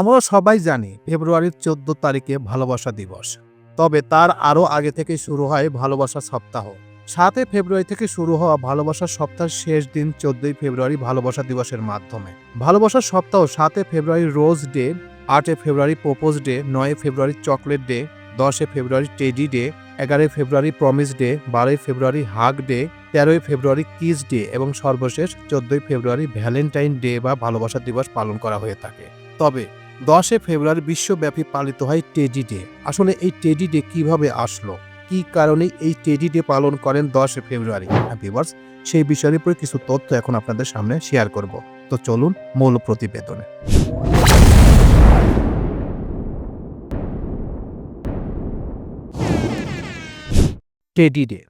আমরা সবাই জানি ফেব্রুয়ারির চোদ্দ তারিখে ভালোবাসা দিবস। তবে তার আরও আগে থেকে শুরু হয় ভালোবাসা সপ্তাহ। সাতই ফেব্রুয়ারি থেকে শুরু হওয়া ভালোবাসার সপ্তাহের শেষ দিন চোদ্দই ফেব্রুয়ারি ভালোবাসা দিবসের মাধ্যমে। ভালোবাসার সপ্তাহ সাতই ফেব্রুয়ারি রোজ ডে, আটই ফেব্রুয়ারি প্রপোজ ডে, নয় ফেব্রুয়ারি চকলেট ডে, দশই ফেব্রুয়ারি টেডি ডে, এগারোই ফেব্রুয়ারি প্রমিস ডে, বারোই ফেব্রুয়ারি হাগ ডে, তেরোই ফেব্রুয়ারি কিস ডে এবং সর্বশেষ চোদ্দই ফেব্রুয়ারি ভ্যালেন্টাইন ডে বা ভালোবাসা দিবস পালন করা হয়ে থাকে। তবে দশে ফেব্রুয়ারি বিশ্বব্যাপী পালিত হয় টেডি ডে। আসলে এই টেডি ডে কীভাবে আসলো? কি কারণে এই টেডি ডে পালন করেন দশে ফেব্রুয়ারি? ভিভার্স সেই বিষয়ের উপরে কিছু তথ্য এখন আপনাদের সামনে শেয়ার করব। তো চলুন মূল প্রতিবেদনে। Teddy day.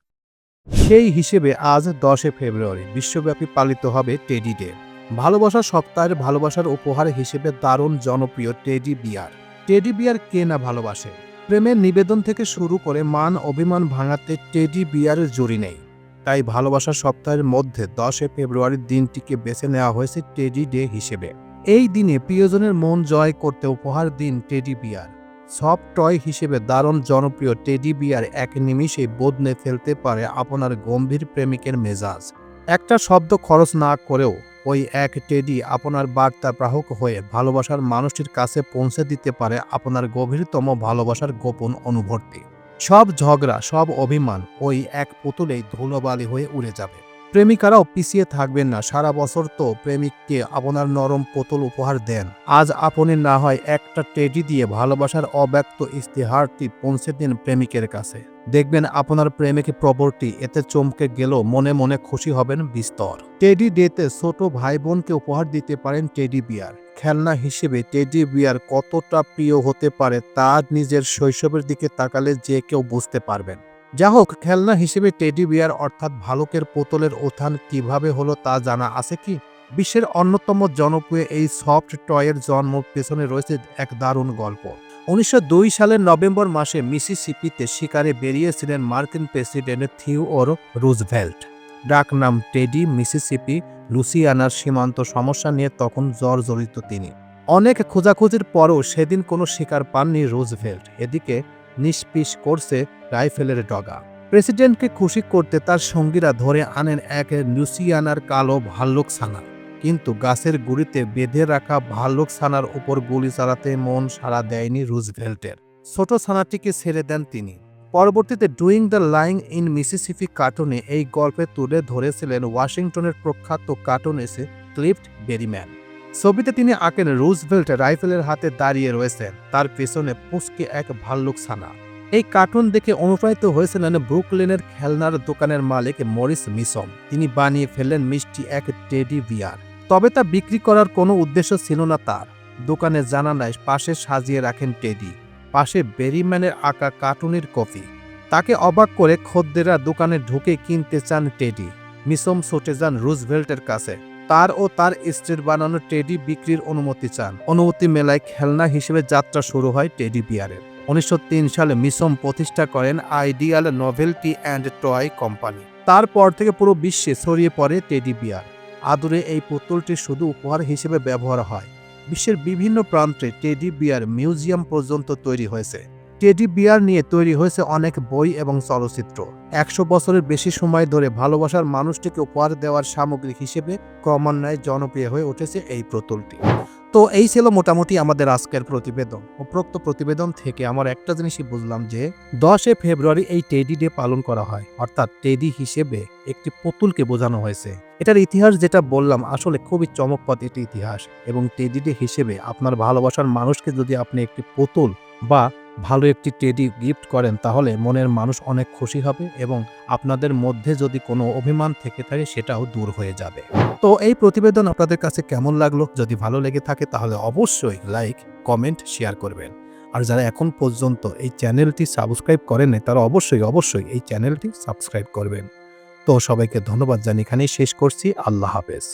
সেই হিসেবে আজ দশে ফেব্রুয়ারি বিশ্বব্যাপী পালিত হবে টেডি ডে। ভালোবাসার সপ্তাহের ভালোবাসার উপহার হিসেবে দারুণ জনপ্রিয় টেডি বিয়ার। টেডি বিয়ার কে না ভালোবাসে? প্রেমের নিবেদন থেকে শুরু করে মান, অভিমান ভাঙাতে টেডি বিয়ারের জুড়ি নেই। তাই ভালোবাসার সপ্তাহের মধ্যে দশে ফেব্রুয়ারির দিনটিকে বেছে নেওয়া হয়েছে টেডি ডে হিসেবে। এই দিনে প্রিয়জনের মন জয় করতে উপহার দিন টেডি বিয়ার। সফট টয় হিসেবে দারুণ জনপ্রিয় টেডি বিয়ার এক নিমিষে বদলে ফেলতে পারে আপনার গম্ভীর প্রেমিকের মেজাজ। একটা শব্দ খরচ না করেও ওই এক টেডি আপনার বার্তা গ্রাহক হয়ে ভালোবাসার মানুষটির কাছে পৌঁছে দিতে পারে আপনার গভীরতম ভালোবাসার গোপন অনুভূতি। সব ঝগড়া, সব অভিমান ওই এক পুতুলেই ধুলোবালি হয়ে উড়ে যাবে। প্রেমিকারাও পিছিয়ে থাকবেন না, সারা বছর তো প্রেমিককে আপনার নরম পুতুল উপহার দেন। আজ আপনি না হয় একটা টেডি দিয়ে ভালোবাসার অব্যক্ত ইস্তেহারটি পৌঁছে দিন প্রেমিকের কাছে। দেখবেন আপনার প্রেমিক প্রবর্তি এতে চমকে গেলেও মনে মনে খুশি হবেন বিস্তর। টেডি ডেতে ছোট ভাই বোনকে উপহার দিতে পারেন টেডি বিয়ার। খেলনা হিসেবে টেডি বিয়ার কতটা প্রিয় হতে পারে তা নিজের শৈশবের দিকে তাকালে যে কেউ বুঝতে পারবেন। যা হোক, খেলনা হিসেবে টেডি বিয়ার অর্থাৎ ভালুকের পোতলের উত্থান কীভাবে হলো তা জানা আছে কি? বিশ্বের অন্যতম জনপ্রিয় এই সফট টয়ের জন্ম পেছনে রয়েছে এক দারুণ গল্প। উনিশশো দুই সালের নভেম্বর মাসে মিসিসিপিতে শিকারে বেরিয়েছিলেন মার্কিন প্রেসিডেন্ট থিওর রুজভেল্ট। ডাক নাম টেডি, মিসিসিপি, লুসিয়ানার সীমান্ত সমস্যা নিয়ে তখন জর্জরিত তিনি। অনেক খোঁজাখুঁজির পরও সেদিন কোনো শিকার পাননি রুজভেল্ট, এদিকে নিষ্পিস করছে রাইফেলের ডগা। প্রেসিডেন্টকে খুশি করতে তার সঙ্গীরা ধরে আনেন এক লুসিয়ানার কালো ভাল্লুক ছানা কিন্তু গাছের গুড়িতে বেঁধে রাখা ভাল্লুক ছানার উপর গুলি চালাতে মন সাড়া দেয়নি রুজভেল্টের। ছোট ছানাটিকে ছেড়ে দেন তিনি। পরবর্তীতে doing the lying in Mississippi কার্টুনে এই গল্পে তুলে ধরেছিলেন ওয়াশিংটনের প্রখ্যাত কার্টুনিস্ট ক্লিফট বেরিম্যান ছবিতে তিনি আঁকেন রুজভেল্ট রাইফেলের হাতে দাঁড়িয়ে রয়েছেন, তার পেছনে পুচকে এক ভাল্লুক ছানা। এই কার্টুন দেখে অনুপ্রাণিত হয়েছিলেন ব্রুকলেনের খেলনার দোকানের মালিক মরিস মিসম। তিনি বানিয়ে ফেললেন মিষ্টি এক টেডি বিয়ার। তবে তা বিক্রি করার কোনো উদ্দেশ্য ছিল না তার। দোকানে জানালায় পাশে সাজিয়ে রাখেন টেডি, পাশে বেরিম্যানের আঁকা কার্টুনের কপি। তাকে অবাক করে খদ্দেরা দোকানে ঢুকে কিনতে চান টেডি। মিসম ছুটে যান রুজভেল্টের কাছে। তার ও তার স্ত্রীর বানানো টেডি বিক্রির অনুমতি চান। অনুমতি মেলায় খেলনা হিসেবে যাত্রা শুরু হয় টেডি বিয়ারের। উনিশশো তিন সালে মিসম প্রতিষ্ঠা করেন ideal novelty and toy company. তারপর থেকে পুরো বিশ্বে ছড়িয়ে পড়ে টেডি বিয়ার। আদরে এই পুতুলটি শুধু উপহার হিসেবে ব্যবহার হয়। বিশ্বের বিভিন্ন প্রান্তে টেডি বিয়ার মিউজিয়াম পর্যন্ত তৈরি হয়েছে। টেডি বিয়ার নিয়ে তৈরি হয়েছে অনেক বই এবং চলচ্চিত্র। একশো বছরের বেশি সময় ধরে ভালোবাসার মানুষটিকে উপহার দেওয়ার সামগ্রী হিসেবে ক্রমান্বয়ে জনপ্রিয় হয়ে উঠেছে এই পুতুলটি তো এই ছিল মোটামুটি আমাদের আজকের প্রতিবেদন। উপরোক্ত প্রতিবেদন থেকে আমার একটা জিনিসই বুঝলাম যে দশে ফেব্রুয়ারি এই টেডি ডে পালন করা হয়, অর্থাৎ টেডি হিসেবে একটি পুতুলকে বোঝানো হয়েছে। এটার ইতিহাস যেটা বললাম আসলে খুবই চমকপদ একটি ইতিহাস এবং টেডি ডে হিসেবে আপনার ভালোবাসার মানুষকে যদি আপনি একটি পুতুল বা ভালো একটি টেডি গিফট করেন, তাহলে মনের মানুষ অনেক খুশি হবে এবং আপনাদের মধ্যে যদি কোনো অভিমান থেকে থাকে, সেটাও দূর হয়ে যাবে। তো এই প্রতিবেদন আপনাদের কাছে কেমন লাগল? যদি ভালো লেগে থাকে, তাহলে অবশ্যই লাইক কমেন্ট শেয়ার করবেন। আর যারা এখন পর্যন্ত এই চ্যানেলটি সাবস্ক্রাইব করেন তারা অবশ্যই অবশ্যই এই চ্যানেলটি সাবস্ক্রাইব করবেন। তো সবাইকে ধন্যবাদ জানি এখানেই শেষ করছি। আল্লাহ হাফেজ।